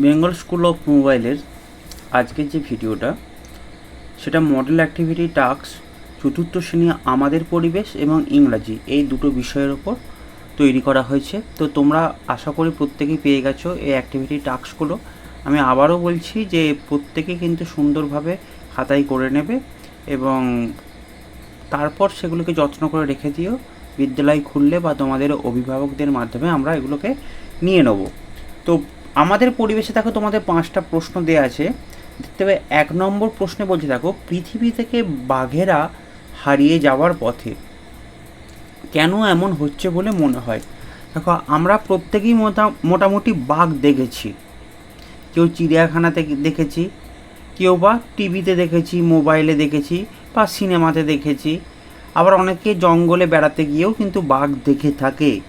Bengal school of মোবাইলের আজকের যে ভিডিওটা, সেটা মডেল অ্যাক্টিভিটি টাস্ক চতুর্থ শ্রেণি আমাদের পরিবেশ এবং ইংরাজি এই দুটো বিষয়ের ওপর তৈরি করা হয়েছে। তো তোমরা আশা করি প্রত্যেকেই পেয়ে গেছো এই অ্যাক্টিভিটি টাস্কগুলো। আমি আবারও বলছি যে প্রত্যেকে কিন্তু সুন্দরভাবে খাতায় করে নেবে এবং তারপর সেগুলোকে যত্ন করে রেখে দিও। বিদ্যালয় খুললে বা তোমাদের অভিভাবকদের মাধ্যমে আমরা এগুলোকে নিয়ে নেব। তো আমাদের পরিবেশে দেখো তোমাদের পাঁচটা প্রশ্ন দেওয়া আছে। পাবে এক নম্বর প্রশ্নে বলছে দেখো, পৃথিবী থেকে বাঘেরা হারিয়ে যাওয়ার পথে কেন এমন হচ্ছে বলে মনে হয়? দেখো, আমরা প্রত্যেকেই মোটা, মোটামুটি বাঘ দেখেছি। কেউ চিড়িয়াখানাতে দেখেছি, কেউ বা টিভিতে দেখেছি, মোবাইলে দেখেছি বা সিনেমাতে দেখেছি। আবার অনেকে জঙ্গলে বেড়াতে গিয়েও কিন্তু বাঘ দেখে থাকে।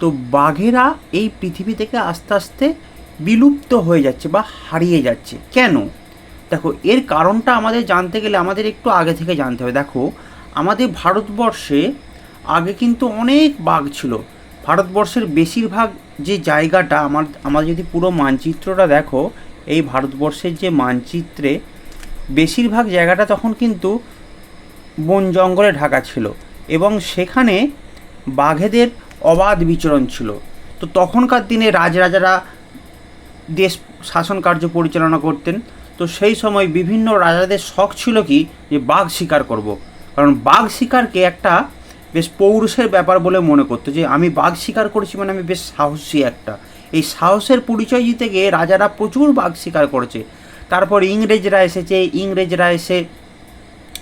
তো বাঘেরা এই পৃথিবী থেকে আস্তে আস্তে বিলুপ্ত হয়ে যাচ্ছে বা হারিয়ে যাচ্ছে। কেন? দেখো, এর কারণটা আমাদের জানতে গেলে আমাদের একটু আগে থেকে জানতে হবে। দেখো, আমাদের ভারতবর্ষে আগে কিন্তু অনেক বাঘ ছিল। ভারতবর্ষের বেশিরভাগ যে জায়গাটা, আমার আমার যদি পুরো মানচিত্রটা দেখো, এই ভারতবর্ষের যে মানচিত্রে বেশিরভাগ জায়গাটা তখন কিন্তু বন জঙ্গলে ঢাকা ছিল এবং সেখানে বাঘেদের অবাধ বিচরণ ছিল। তো তখনকার দিনে রাজরাজারা দেশ শাসন কার্য পরিচালনা করতেন। তো সেই সময় বিভিন্ন রাজাদের শখ ছিল কি? যে বাঘ শিকার করব। কারণ বাঘ শিকারকে একটা বেশ পৌরুষের ব্যাপার বলে মনে করতো যে, আমি বাঘ শিকার করেছি মানে আমি বেশ সাহসী একটা। এই সাহসের পরিচয় দিতে গিয়ে রাজারা প্রচুর বাঘ শিকার করেছে। তারপর ইংরেজরা এসেছে, ইংরেজরা এসে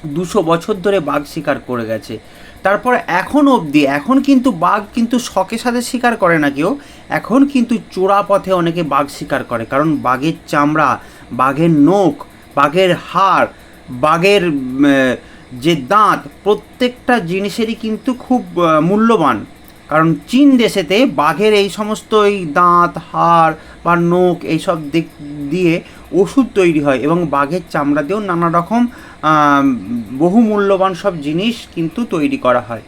দুশো বছর ধরে বাঘ শিকার করে গেছে। তারপর এখন অবধি, এখন কিন্তু বাঘ কিন্তু শখের সাথে শিকার করে না কেউ। এখন কিন্তু চোরা পথে অনেকে বাঘ শিকার করে, কারণ বাঘের চামড়া, বাঘের নখ, বাঘের হাড়, বাঘের যে দাঁত, প্রত্যেকটা জিনিসেরই কিন্তু খুব মূল্যবান। কারণ চীন দেশেতে বাঘের এই সমস্ত এই দাঁত, হাড় বা নখ এইসব দিক দিয়ে ওষুধ তৈরি হয় এবং বাঘের চামড়া দিয়েও নানা রকম আম, বহু মূল্যবান সব জিনিস কিন্তু তৈরি করা হয়।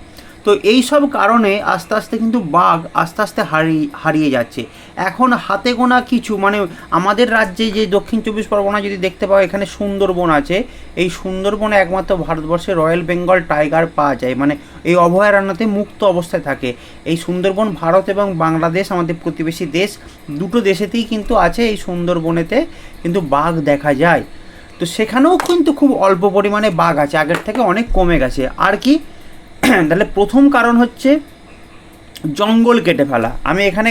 তো এই সব কারণে আস্তে আস্তে কিন্তু বাঘ আস্তে আস্তে হারিয়ে হারিয়ে যাচ্ছে। এখন হাতে গোনা কিছু মানে আমাদের রাজ্যে যে দক্ষিণ চব্বিশ পরগনা যদি দেখতে পাও, এখানে সুন্দরবন আছে। এই সুন্দরবনে একমাত্র ভারতবর্ষে রয়্যাল বেঙ্গল টাইগার পাওয়া যায়। মানে এই অভয়ারণ্যতে মুক্ত অবস্থায় থাকে। এই সুন্দরবন ভারত এবং বাংলাদেশ আমাদের প্রতিবেশী দেশ, দুটো দেশেতেই কিন্তু আছে এই সুন্দরবনেতে কিন্তু বাঘ দেখা যায়। তো সেখানেও কিন্তু খুব অল্প পরিমাণে বাঘ আছে। আগের থেকে অনেক কমে গেছে। আর কি তাহলে প্রথম কারণ হচ্ছে জঙ্গল কেটে ফেলা। আমি এখানে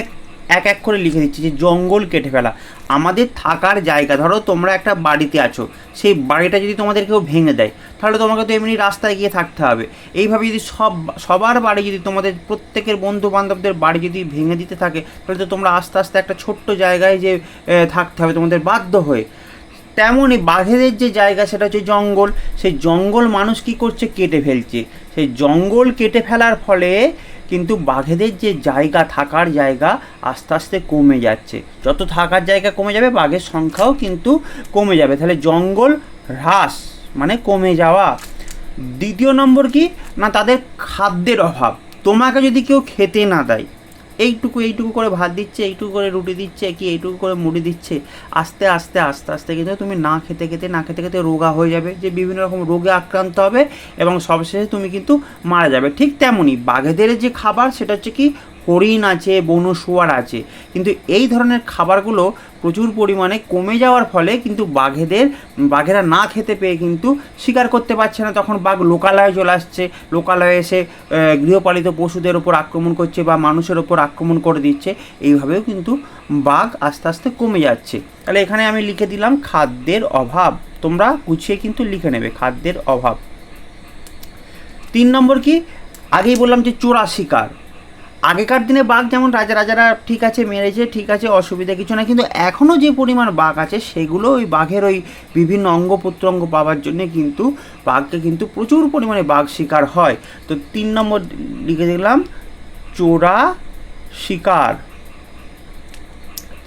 এক এক করে লিখে দিচ্ছি যে জঙ্গল কেটে ফেলা। আমাদের থাকার জায়গা, ধরো তোমরা একটা বাড়িতে আছো, সেই বাড়িটা যদি তোমাদের কেউ ভেঙে দেয়, তাহলে তোমাকে তো এমনি রাস্তায় গিয়ে থাকতে হবে। এইভাবে যদি সব, সবার বাড়ি যদি তোমাদের প্রত্যেকের বন্ধু বান্ধবদের বাড়ি যদি ভেঙে দিতে থাকে, তাহলে তো তোমরা আস্তে আস্তে একটা ছোট্ট জায়গায় যে থাকতে হবে, তোমাদের বাধ্য হয়ে। তেমনই বাঘেদের যে জায়গা সেটা হচ্ছে জঙ্গল। সেই জঙ্গল মানুষ কি করছে? কেটে ফেলছে। সেই জঙ্গল কেটে ফেলার ফলে কিন্তু বাঘেদের যে জায়গা, থাকার জায়গা আস্তে আস্তে কমে যাচ্ছে। যত থাকার জায়গা কমে যাবে, বাঘের সংখ্যাও কিন্তু কমে যাবে। তাহলে জঙ্গল হ্রাস মানে কমে যাওয়া। দ্বিতীয় নম্বর কি? না, তাদের খাদ্যের অভাব। তোমাকে যদি কেউ খেতে না দেয় এইটুকু এইটুকু করে ভাত দিচ্ছে, এইটুকু করে রুটি দিচ্ছে, কি এইটুকু করে মুড়ি দিচ্ছে, আস্তে আস্তে আস্তে আস্তে কিন্তু তুমি না খেতে খেতে, না খেতে খেতে রোগা হয়ে যাবে, যে বিভিন্ন রকম রোগে আক্রান্ত হবে এবং সবশেষে তুমি কিন্তু মারা যাবে। ঠিক তেমনই বাঘেদের যে খাবার সেটা হচ্ছে কি হরিণ আছে, বন শুয়ার আছে। কিন্তু এই ধরনের খাবারগুলো প্রচুর পরিমাণে কমে যাওয়ার ফলে কিন্তু বাঘেদের, বাঘেরা না খেতে পেয়ে কিন্তু শিকার করতে পারছে না। তখন বাঘ লোকালয়ে চলে আসছে। লোকালয়ে এসে গৃহপালিত পশুদের ওপর আক্রমণ করছে বা মানুষের ওপর আক্রমণ করে দিচ্ছে। এইভাবেও কিন্তু বাঘ আস্তে আস্তে কমে যাচ্ছে। তাহলে এখানে আমি লিখে দিলাম খাদ্যের অভাব। তোমরা গুছিয়ে কিন্তু লিখে নেবে খাদ্যের অভাব। তিন নম্বর কি? আগেই বললাম যে চোরা শিকার আগেকার দিনে বাঘ যেমন রাজা রাজারা ঠিক আছে মেরেছে, ঠিক আছে, অসুবিধা কিছু না কিন্তু এখনও যে পরিমাণ বাঘ আছে, সেগুলো ওই বাঘের ওই বিভিন্ন অঙ্গ প্রত্যঙ্গ পাওয়ার জন্যে কিন্তু বাঘকে কিন্তু প্রচুর পরিমাণে বাঘ শিকার হয়। তো তিন নম্বর লিখে দিলাম চোরা শিকার।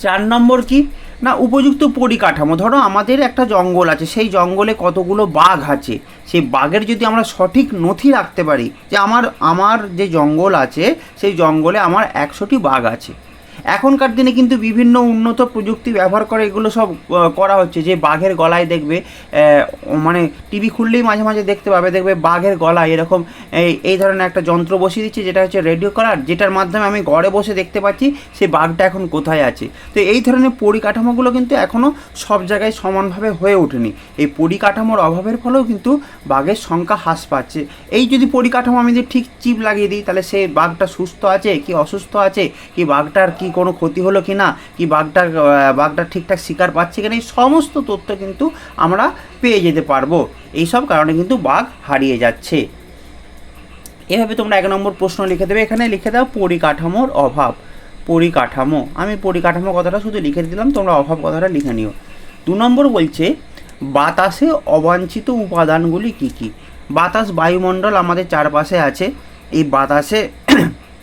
চার নম্বর কি? না, উপযুক্ত পরিকাঠামো। ধরো আমাদের একটা জঙ্গল আছে, সেই জঙ্গলে কতগুলো বাঘ আছে, সেই বাঘের যদি আমরা সঠিক নথি রাখতে পারি যে আমার আমার যে জঙ্গল আছে, সেই জঙ্গলে আমার একশোটি বাঘ আছে এখনকার দিনে কিন্তু বিভিন্ন উন্নত প্রযুক্তি ব্যবহার করে এগুলো সব করা হচ্ছে। যে বাঘের গলায় দেখবে মানে টিভি খুললেই মাঝে মাঝে দেখতে পাবে, দেখবে বাঘের গলায় এরকম, এই ধরনের একটা যন্ত্র বসিয়ে দিচ্ছে, যেটা হচ্ছে রেডিও কলার, যেটার মাধ্যমে আমি ঘরে বসে দেখতে পাচ্ছি সেই বাঘটা এখন কোথায় আছে। তো এই ধরনের পরিকাঠামোগুলো কিন্তু এখনও সব জায়গায় সমানভাবে হয়ে ওঠেনি। এই পরিকাঠামোর অভাবের ফলেও কিন্তু বাঘের সংখ্যা হ্রাস পাচ্ছে। এই যদি পরিকাঠামো আমি যদি ঠিক চিপ লাগিয়ে দিই, তাহলে সেই বাঘটা সুস্থ আছে কি অসুস্থ আছে? কি বাঘটার কি কোনো ক্ষতি হলো কি না, কি বাঘটার বাঘটা ঠিকঠাক শিকার পাচ্ছে কিনা এই সমস্ত তথ্য কিন্তু আমরা পেয়ে যেতে পারব। এইসব কারণে কিন্তু বাঘ হারিয়ে যাচ্ছে। এভাবে তোমরা এক নম্বর প্রশ্ন লিখে দেবে। এখানে লিখে দাও পরিকাঠামোর অভাব। পরিকাঠামো। আমি পরিকাঠামো কথাটা শুধু লিখে দিলাম, তোমরা অভাব কথাটা লিখে নিও। দু নম্বর বলছে, বাতাসে অবাঞ্ছিত উপাদানগুলি কি কি? বাতাস বায়ুমণ্ডল আমাদের চারপাশে আছে। এই বাতাসে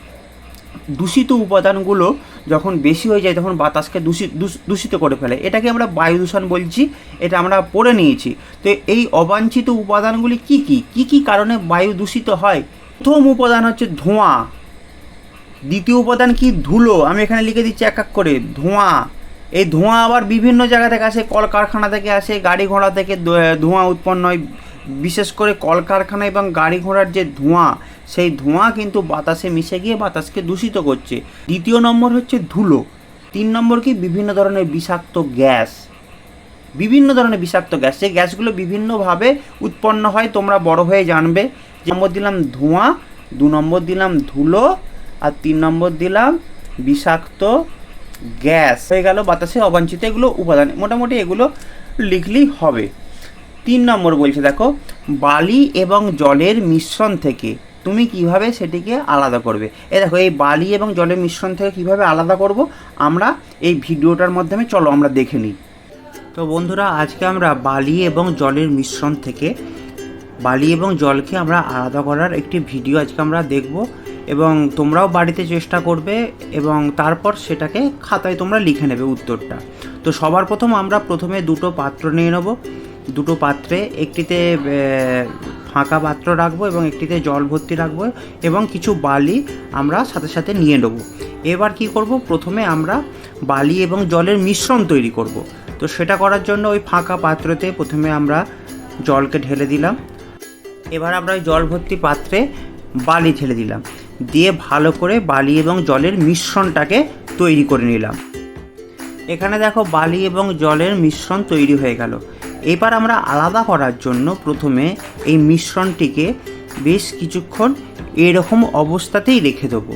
দূষিত উপাদানগুলো যখন বেশি হয়ে যায় তখন বাতাসকে দূষিত দূষিত করে ফেলে। এটাকে আমরা বায়ু দূষণ বলছি, এটা আমরা পড়ে নিয়েছি। তো এই অবাঞ্ছিত উপাদানগুলি কি কি? কি কি কারণে বায়ু দূষিত হয়? প্রথম উপাদান হচ্ছে ধোঁয়া। দ্বিতীয় উপাদান কি? ধুলো। আমি এখানে লিখে দিচ্ছি এক এক করে, ধোঁয়া। এই ধোঁয়া আবার বিভিন্ন জায়গা থেকে আসে, কলকারখানা থেকে আসে গাড়ি ঘোড়া থেকে ধোঁয়া উৎপন্ন হয়। বিশেষ করে কলকারখানা এবং গাড়ি ঘোড়ার যে ধোঁয়া, সেই ধোঁয়া কিন্তু বাতাসে মিশে গিয়ে বাতাসকে দূষিত করছে। দ্বিতীয় নম্বর হচ্ছে ধুলো। তিন নম্বর কি? বিভিন্ন ধরনের বিষাক্ত গ্যাস। বিভিন্ন ধরনের বিষাক্ত গ্যাস। সেই গ্যাসগুলো বিভিন্নভাবে উৎপন্ন হয়, তোমরা বড় হয়ে জানবে। নম্বর দিলাম ধোঁয়া, দু নম্বর দিলাম ধুলো, আর তিন নম্বর দিলাম বিষাক্ত গ্যাস। হয়ে গেল বাতাসে অবাঞ্ছিত এগুলো উপাদান। মোটামুটি এগুলো লিখলেই হবে। তিন নম্বর বলছে, দেখো, বালি এবং জলের মিশ্রণ থেকে তুমি কীভাবে সেটিকে আলাদা করবে? এ দেখো, এই বালি এবং জলের মিশ্রণ থেকে কীভাবে আলাদা করব? আমরা এই ভিডিওটার মাধ্যমে, চলো আমরা দেখে নিই। তো বন্ধুরা, আজকে আমরা বালি এবং জলের মিশ্রণ থেকে, বালি এবং জলকে আমরা আলাদা করার একটি ভিডিও আজকে আমরা দেখব এবং তোমরাও বাড়িতে চেষ্টা করবে এবং তারপর সেটাকে খাতায় তোমরা লিখে নেবে উত্তরটা। তো সবার প্রথম আমরা প্রথমে দুটো পাত্র নিয়ে নেব। দুটো পাত্রে, একটিতে ফাঁকা পাত্র রাখব এবং একটিতে জল ভর্তি রাখব এবং কিছু বালি আমরা সাথে সাথে নিয়ে নেব। এবার কি করব? প্রথমে আমরা বালি এবং জলের মিশ্রণ তৈরি করব। তো সেটা করার জন্য ওই ফাঁকা পাত্রতে প্রথমে আমরা জলকে ঢেলে দিলাম। এবার আমরা ওই জল ভর্তি পাত্রে বালি ঢেলে দিলাম। দিয়ে ভালো করে বালি এবং জলের মিশ্রণটাকে তৈরি করে নিলাম। এখানে দেখো বালি এবং জলের মিশ্রণ তৈরি হয়ে গেল। এবার আমরা আলাদা করার জন্য প্রথমে এই মিশ্রণটিকে বেশ কিছুক্ষণ এরকম অবস্থাতেই রেখে দেবো।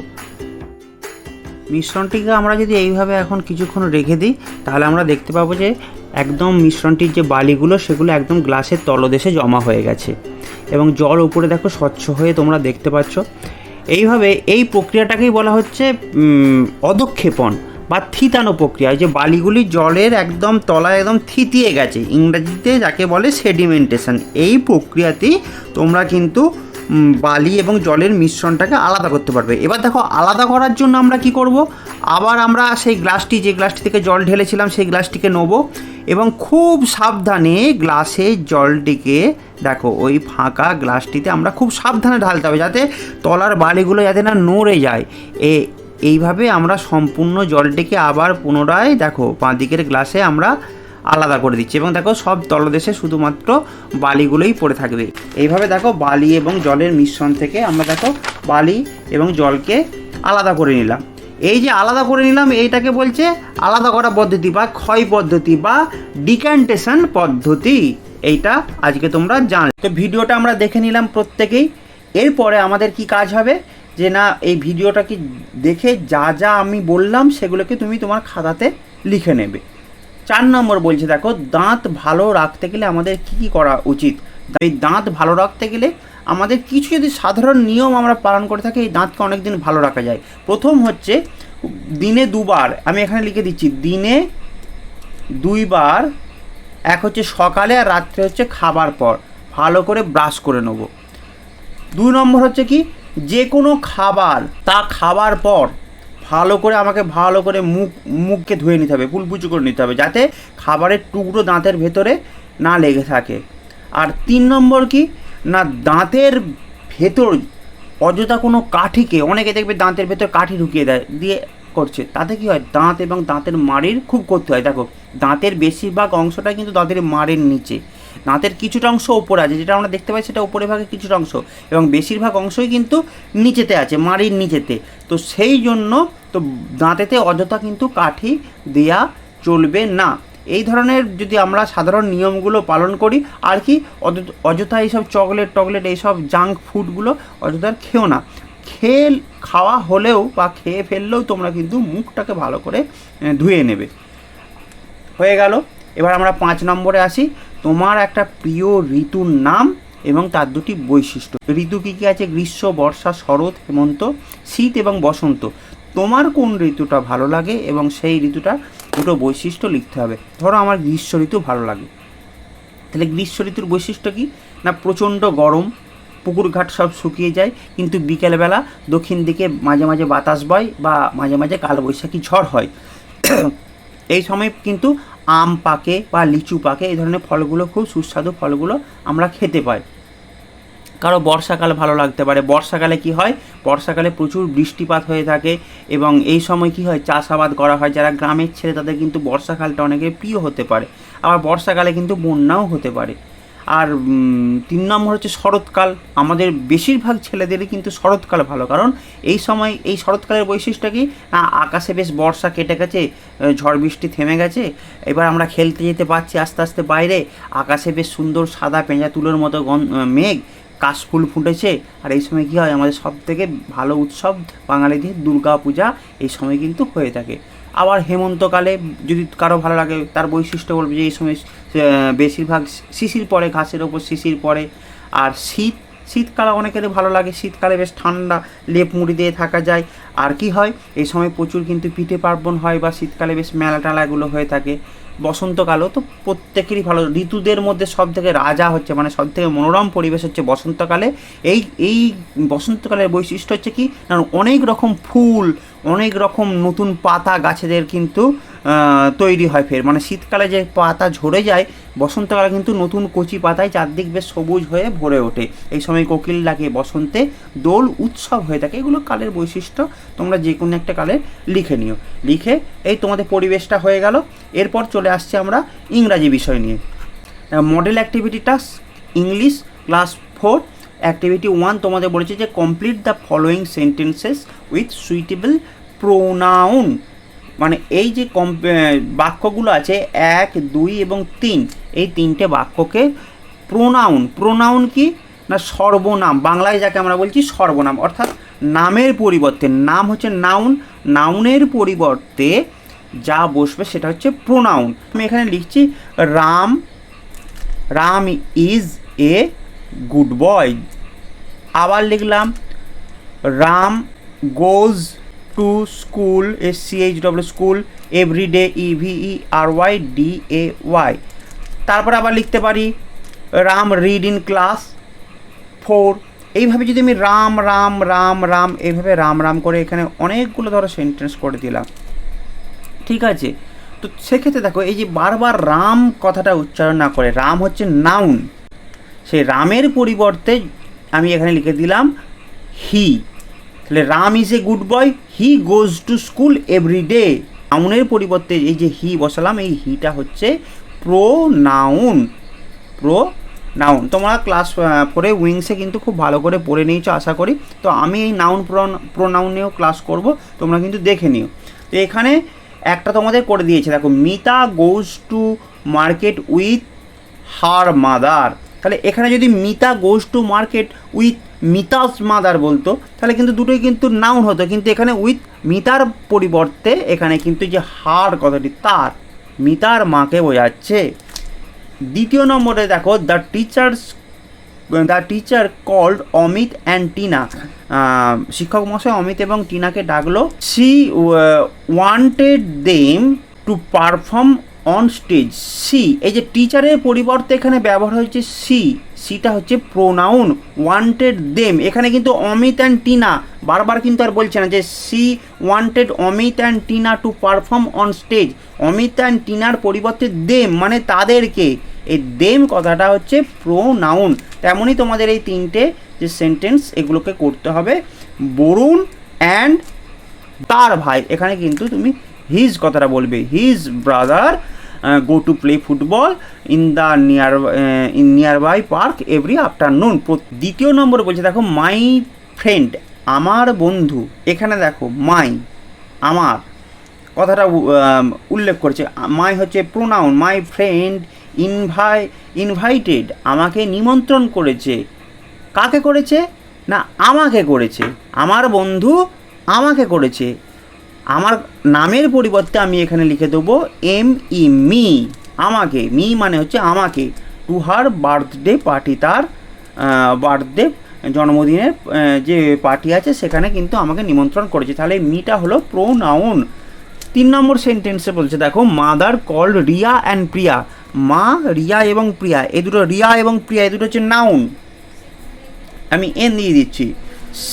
মিশ্রণটিকে আমরা যদি এইভাবে এখন কিছুক্ষণ রেখে দিই, তাহলে আমরা দেখতে পাবো যে একদম মিশ্রণটির যে বালিগুলো, সেগুলো একদম গ্লাসের তলদেশে জমা হয়ে গেছে। এবং জল উপরে দেখো স্বচ্ছ হয়ে তোমরা দেখতে পাচ্ছ। এইভাবে এই প্রক্রিয়াটাকেই বলা হচ্ছে অধক্ষেপণ। বা থিতানো প্রক্রিয়া যে বালিগুলি জলের একদম তলায় একদম থিতিয়ে গেছে, ইংরেজিতে যাকে বলে সেডিমেন্টেশন এই প্রক্রিয়াতেই তোমরা কিন্তু বালি এবং জলের মিশ্রণটাকে আলাদা করতে পারবে। এবার দেখো, আলাদা করার জন্য আমরা কি করব? আবার আমরা সেই গ্লাসটি, যে গ্লাসটি থেকে জল ঢেলেছিলাম, সেই গ্লাসটিকে নেব এবং খুব সাবধানে গ্লাসে জলটিকে, দেখো, ওই ফাঁকা গ্লাসটিতে আমরা খুব সাবধানে ঢালতে হবে, যাতে তলার বালিগুলো যাতে না নড়ে যায়। এ এইভাবে আমরা সম্পূর্ণ জলটিকে আবার পুনরায় দেখো, বাঁদিকের গ্লাসে আমরা আলাদা করে দিচ্ছি। এবং দেখো, সব তলদেশে শুধুমাত্র বালিগুলোই পড়ে থাকবে। এইভাবে দেখো, বালি এবং জলের মিশ্রণ থেকে আমরা দেখো, বালি এবং জলকে আলাদা করে নিলাম। এই যে আলাদা করে নিলাম, এইটাকে বলছে আলাদা করা পদ্ধতি বা ক্ষয় পদ্ধতি বা ডিক্যান্টেশন পদ্ধতি। এইটা আজকে তোমরা জান তো ভিডিওটা আমরা দেখে নিলাম প্রত্যেকেই। এরপরে আমাদের কি কাজ হবে? যে না, এই ভিডিওটা কি দেখে যা যা আমি বললাম সেগুলোকে তুমি তোমার খাতাতে লিখে নেবে। চার নম্বর বলছে, দেখো, দাঁত ভালো রাখতে গেলে আমাদের কি কি করা উচিত? এই দাঁত ভালো রাখতে গেলে আমাদের কিছু যদি সাধারণ নিয়ম আমরা পালন করে থাকি, এই দাঁতকে অনেক দিন ভালো রাখা যায়। প্রথম হচ্ছে, দিনে দুবার, আমি এখানে লিখে দিচ্ছি, দিনে দুইবার, এক হচ্ছে সকালে আর রাত্রে হচ্ছে খাবার পর। ভালো করে ব্রাশ করে নেব। দুই নম্বর হচ্ছে কি যে কোনো খাবার তা খাবার পর ভালো করে আমাকে ভালো করে মুখ, মুখকে ধুয়ে নিতে হবে পুলপুচু করে নিতে হবে, যাতে খাবারের টুকরো দাঁতের ভেতরে না লেগে থাকে। আর তিন নম্বর কি? না, দাঁতের ভেতর অযথা কোনো কাঠিকে, অনেকে দেখবে দাঁতের ভেতর কাঠি ঢুকিয়ে দেয়, দিয়ে করছে। তাতে কি হয়? দাঁত এবং দাঁতের মাড়ির খুব করতে হয়। দেখো, দাঁতের বেশিরভাগ অংশটা কিন্তু দাঁতের মাড়ের নিচে। দাঁতের কিছুটা অংশ ওপরে আছে, যেটা আমরা দেখতে পাই সেটা ওপরে ভাগে কিছুটা অংশ, এবং বেশিরভাগ অংশই কিন্তু নিচেতে আছে, মাড়ির নিচেতে। তো সেই জন্য তো দাঁতেতে অযথা কিন্তু কাঠি দেয়া চলবে না। এই ধরনের যদি আমরা সাধারণ নিয়মগুলো পালন করি, আর কি অযথা এইসব চকলেট টকলেট এইসব জাঙ্ক ফুডগুলো অযথা খেও না। খেয়ে, খাওয়া হলেও বা খেয়ে ফেললেও তোমরা কিন্তু মুখটাকে ভালো করে ধুয়ে নেবে। হয়ে গেল। এবার আমরা পাঁচ নম্বরে আসি। তোমার একটা প্রিয় ঋতুর নাম এবং তার দুটি বৈশিষ্ট্য। ঋতু কী কী আছে? গ্রীষ্ম, বর্ষা, শরৎ, হেমন্ত, শীত এবং বসন্ত। তোমার কোন ঋতুটা ভালো লাগে এবং সেই ঋতুটা দুটো বৈশিষ্ট্য লিখতে হবে। ধরো আমার গ্রীষ্ম ঋতু ভালো লাগে। তাহলে গ্রীষ্ম ঋতুর বৈশিষ্ট্য কী? না, প্রচণ্ড গরম, পুকুর ঘাট সব শুকিয়ে যায়, কিন্তু বিকেলবেলা দক্ষিণ দিকে মাঝে মাঝে বাতাস বয় বা মাঝে মাঝে কালবৈশাখী ঝড় হয়। এই সময় কিন্তু আম পাকে বা লিচু পাকে, এই ধরনের ফলগুলো, খুব সুস্বাদু ফলগুলো আমরা খেতে পাই। কারও বর্ষাকাল ভালো লাগতে পারে। বর্ষাকালে কি হয়? বর্ষাকালে প্রচুর বৃষ্টিপাত হয়ে থাকে এবং এই সময় কি হয়? চাষাবাদ করা হয়। যারা গ্রামের ছেলে, তাদের কিন্তু বর্ষাকালটা অনেকের প্রিয় হতে পারে। আবার বর্ষাকালে কিন্তু বন্যাও হতে পারে। আর তিন নম্বর হচ্ছে শরৎকাল। আমাদের বেশিরভাগ ছেলেদেরই কিন্তু শরৎকাল ভালো। কারণ এই সময়, এই শরৎকালের বৈশিষ্ট্য কি? না আকাশে বেশ বর্ষা কেটে গেছে ঝড় বৃষ্টি থেমে গেছে। এবার আমরা খেলতে যেতে পারছি আস্তে আস্তে বাইরে। আকাশে বেশ সুন্দর সাদা পেঁজা তুলোর মতো মেঘ কাশফুল ফুটেছে। আর এই সময় কী হয়? আমাদের সব থেকে ভালো উৎসব বাঙালিদের দুর্গা পূজা এই সময় কিন্তু হয়ে থাকে। আবার হেমন্তকালে যদি কারও ভালো লাগে, তার বৈশিষ্ট্য বলবে যে, এই সময় বেশিরভাগ শিশির পরে ঘাসের ওপর শিশির পরে আর শীত, শীতকালে অনেকেরই ভালো লাগে, শীতকালে বেশ ঠান্ডা, লেপ মুড়ি দিয়ে থাকা যায়। আর কি হয়, এই সময় প্রচুর কিন্তু পিঠে পার্বণ হয় বা শীতকালে বেশ মেলা টালাগুলো হয়ে থাকে। বসন্তকালও তো প্রত্যেকেরই ভালো। ঋতুদের মধ্যে সব থেকে রাজা হচ্ছে মানে সব থেকে মনোরম পরিবেশ হচ্ছে বসন্তকালে এই এই বসন্তকালের বৈশিষ্ট্য হচ্ছে কি? অনেক রকম ফুল, অনেক রকম নতুন পাতা গাছেদের কিন্তু তৈরি হয় ফের। মানে শীতকালে যে পাতা ঝরে যায়, বসন্তকালে কিন্তু নতুন কচি পাতায় চারদিক বেশ সবুজ হয়ে ভরে ওঠে। এই সময় কোকিল ডাকে, বসন্তে দোল উৎসব হয়ে থাকে। এগুলো কালের বৈশিষ্ট্য। তোমরা যে কোনো একটা কালে লিখে নিও। লিখে এই তোমাদের পরিবেশটা হয়ে গেল। এরপর চলে আসছে আমরা ইংরাজি বিষয় নিয়ে। Model activity English class four activity one তোমাদের বলেছে যে complete the following sentences with suitable pronoun মানে এই যে কম বাক্যগুলো আছে এক, দুই এবং তিন, এই তিনটে বাক্যকে প্রোনাউন প্রোনাউন কি? না সর্বনাম, বাংলায় যাকে আমরা বলছি সর্বনাম, অর্থাৎ নামের পরিবর্তে, নাম হচ্ছে নাউন নাউনের পরিবর্তে যা বসবে সেটা হচ্ছে প্রোনাউন আমি এখানে লিখছি, Ram Ram is a good boy আবার লিখলাম, Ram goes to school S C H W school every day E V E R Y D A Y তারপর আবার লিখতে পারি, Ram read in class four এইভাবে যদি আমি রাম রাম রাম রাম, এইভাবে রাম রাম করে এখানে অনেকগুলো ধরো সেন্টেন্স করে দিলাম। ঠিক আছে? তো সেক্ষেত্রে দেখো, এই যে বারবার রাম কথাটা উচ্চারণ না করে, রাম হচ্ছে নাউন সেই রামের পরিবর্তে আমি এখানে লিখে দিলাম হি তাহলে Ram is a good boy he goes to school every day নাউনের পরিবর্তে এই যে হি বসালাম, এই হিটা হচ্ছে প্রো নাউন প্রো নাউন তোমরা ক্লাস ফোরে উইংসে কিন্তু খুব ভালো করে পড়ে নিয়েছো, আশা করি। তো আমি এই নাউন প্রোনাউন নিয়েও ক্লাস করব, তোমরা কিন্তু দেখে নিও। তো এখানে একটা তোমাদের করে দিয়েছে, দেখো, Mita goes to market with her mother তাহলে এখানে যদি Mita goes to market with Mita's mother বলতো, তাহলে কিন্তু দুটোই কিন্তু নাউন হতো, কিন্তু এখানে উইথ মিতার পরিবর্তে এখানে কিন্তু যে হার কথাটি তার, মিতার মাকে বোঝাচ্ছে। দ্বিতীয় নম্বরে দেখো the teachers the teacher called Amit and Tina. শিক্ষক মশাই অমিত এবং টিনাকে ডাকলো she wanted them to perform on stage she এই যে টিচারের পরিবর্তে এখানে ব্যবহার হয়েছে সি সিটা হচ্ছে প্রোনাউন ওয়ান্টেড দেম এখানে কিন্তু অমিত অ্যান্ড টিনা, বারবার কিন্তু আর বলছে না যে she wanted Amit and Tina to perform on stage Amit and টিনার পরিবর্তে দেম মানে তাদেরকে। এই দেম কথাটা হচ্ছে প্রোনাউন তেমনই তোমাদের এই তিনটে যে সেন্টেন্স এগুলোকে করতে হবে। বরুণ অ্যান্ড তার ভাই। এখানে কিন্তু তুমি হিজ কথাটা বলবে। His brother go to play football in the near in nearby park every afternoon দ্বিতীয় নম্বরে বলছে, দেখো মাই ফ্রেন্ড আমার বন্ধু, এখানে দেখো মাই আমার, কথাটা উল্লেখ করছে। মাই হচ্ছে pronoun my friend invi invited আমাকে নিমন্ত্রণ করেছে। কাকে করেছে? না, আমাকে করেছে। আমার বন্ধু আমাকে করেছে। আমার নামের পরিবর্তে আমি এখানে লিখে দেবো এম ই মি আমাকে মি মানে হচ্ছে আমাকে টু হার বার্থডে পার্টি তার বার্থডে জন্মদিনের যে পার্টি আছে সেখানে কিন্তু আমাকে নিমন্ত্রণ করেছে। তাহলে মিটা হলো প্রো নাউন তিন নম্বর সেন্টেন্সে বলছে, দেখো mother call Riya and Priya মা, রিয়া এবং প্রিয়া এই দুটো রিয়া এবং প্রিয়া এই দুটো হচ্ছে নাউন আমি এন দিয়ে দিচ্ছি।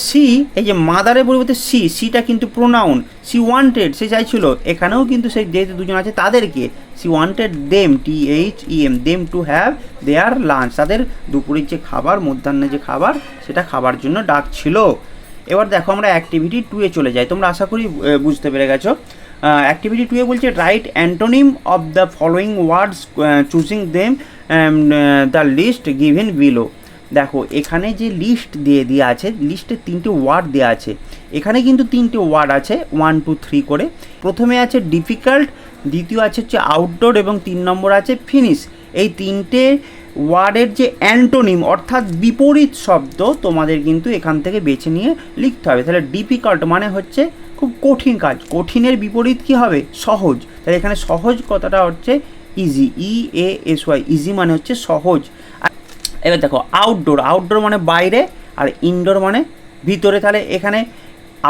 সি, এই যে মাদারের পরিবর্তে সি, সিটা কিন্তু প্রোনাউন সি ওয়ান্টেড সে চাইছিল। এখানেও কিন্তু সেই যেহেতু দুজন আছে তাদেরকে। She wanted them T H E M them to have their lunch তাদের দুপুরের যে খাবার মধ্যাহ্নে যে খাবার, সেটা খাবার জন্য ডাক ছিল এবার দেখো আমরা অ্যাক্টিভিটি টুয়ে চলে যাই। তোমরা আশা করি বুঝতে পেরে গেছো। অ্যাক্টিভিটি টুয়ে বলছে write antonym of the following words choosing them the list given below দেখো, এখানে যে লিস্ট দিয়ে দেওয়া আছে লিস্টে তিনটে ওয়ার্ড দেওয়া আছে। এখানে কিন্তু তিনটে ওয়ার্ড আছে ওয়ান টু থ্রি করে। প্রথমে আছে ডিফিকাল্ট দ্বিতীয় আছে হচ্ছে আউটডোর এবং তিন নম্বর আছে ফিনিশ এই তিনটে ওয়ার্ডের যে অ্যান্টোনিম অর্থাৎ বিপরীত শব্দ, তোমাদের কিন্তু এখান থেকে বেছে নিয়ে লিখতে হবে। তাহলে ডিফিকাল্ট মানে হচ্ছে খুব কঠিন কাজ। কঠিনের বিপরীত কি হবে? সহজ। তাহলে এখানে সহজ কথাটা হচ্ছে easy E A S Y easy মানে হচ্ছে সহজ। এবার দেখো আউটডোর আউটডোর মানে বাইরে আর ইনডোর মানে ভিতরে। তাহলে এখানে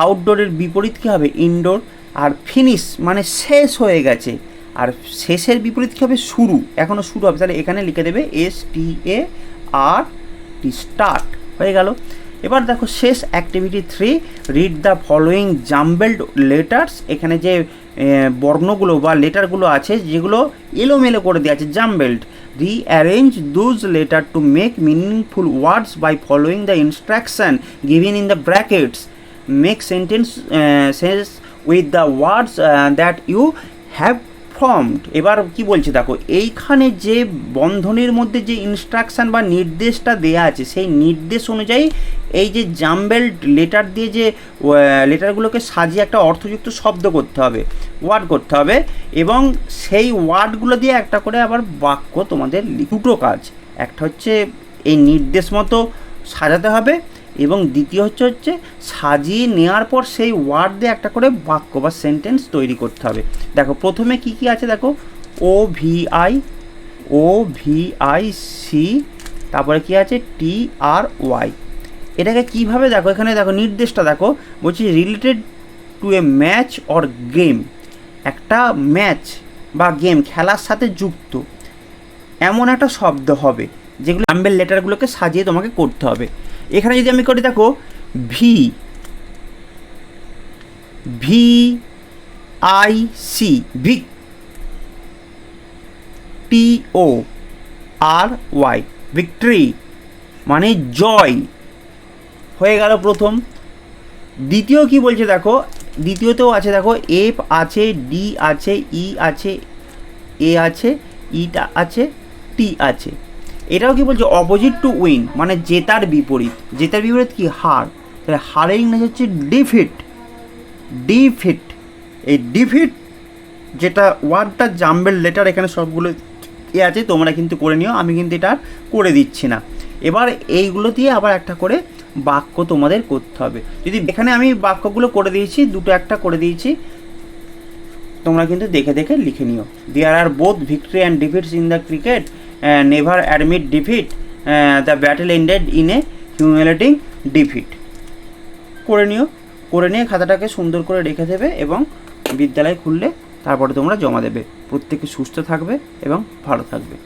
আউটডোরের বিপরীত কী হবে? ইনডোর আর ফিনিশ মানে শেষ হয়ে গেছে। আর শেষের বিপরীত কী হবে? শুরু এখনও শুরু হবে। তাহলে এখানে লিখে দেবে এস টি এ আর টি স্টার্ট হয়ে গেল। এবার দেখো, শেষ activity three read the following jumbled letters এখানে যে বর্ণগুলো বা লেটারগুলো আছে, যেগুলো এলোমেলো করে দেওয়া আছে জাম্বেলড rearrange those letters to make meaningful words by following the instruction given in the brackets. Make sentence uh, with the words uh, that you have formed এবার কি বলছে দেখো, এইখানে যে বন্ধনের মধ্যে যে ইনস্ট্রাকশন বা নির্দেশটা দেয়া আছে, সেই নির্দেশ অনুযায়ী এই যে জাম্বেলড লেটার দিয়ে যে লেটারগুলোকে সাজিয়ে একটা অর্থযুক্ত শব্দ করতে হবে ওয়ার্ড করতে হবে এবং সেই ওয়ার্ডগুলো দিয়ে একটা করে আবার বাক্য তোমাদের দুটো কাজ। একটা হচ্ছে এই নির্দেশ মতো সাজাতে হবে এবং দ্বিতীয় হচ্ছে হচ্ছে সাজিয়ে নেওয়ার পর সেই ওয়ার্ড দিয়ে একটা করে বাক্য বা সেন্টেন্স তৈরি করতে হবে। দেখো, প্রথমে কি কি আছে দেখো? O V I O V I C তারপরে কি আছে? টি আর ওয়াই এটাকে কীভাবে দেখো? এখানে দেখো, নির্দেশটা দেখো। বলছি related to a match or game একটা ম্যাচ বা গেম খেলার সাথে যুক্ত। এমন একটা শব্দ হবে, যেগুলো আম্বেল লেটারগুলোকে সাজিয়ে তোমাকে করতে হবে। এখানে যদি আমি করি, দেখো V V I C vic T O R Y victory মানে জয়। হয়ে গেল প্রথম। দ্বিতীয় কি বলছে, দেখো, দ্বিতীয়তেও আছে, দেখো এফ আছে ডি আছে ই আছে এ আছে ইটা আছে টি আছে। এটাও কি বলছে অপোজিট টু উইন মানে জেতার বিপরীত। জেতার বিপরীত কি? হার। তাহলে হারের ইংরেজি হচ্ছে ডিফিট ডিফিট এই ডিফিট যেটা ওয়ার্ডটা জাম্বেল লেটার এখানে সবগুলো এ আছে, তোমরা কিন্তু করে নিও, আমি কিন্তু এটা করে দিচ্ছি না। এবার এইগুলো দিয়ে আবার একটা করে বাক্য তোমাদের করতে হবে। যদি এখানে আমি বাক্যগুলো করে দিয়েছি, দুটো একটা করে দিয়েছি, তোমরা কিন্তু দেখে দেখে লিখে নিও। There are both victory and defeats in the cricket never admit defeat the battle ended in a humiliating defeat করে নিও, করে নিয়ে খাতাটাকে সুন্দর করে রেখে দেবে এবং বিদ্যালয় খুললে তারপরে তোমরা জমা দেবে। প্রত্যেকে সুস্থ থাকবে এবং ভালো থাকবে।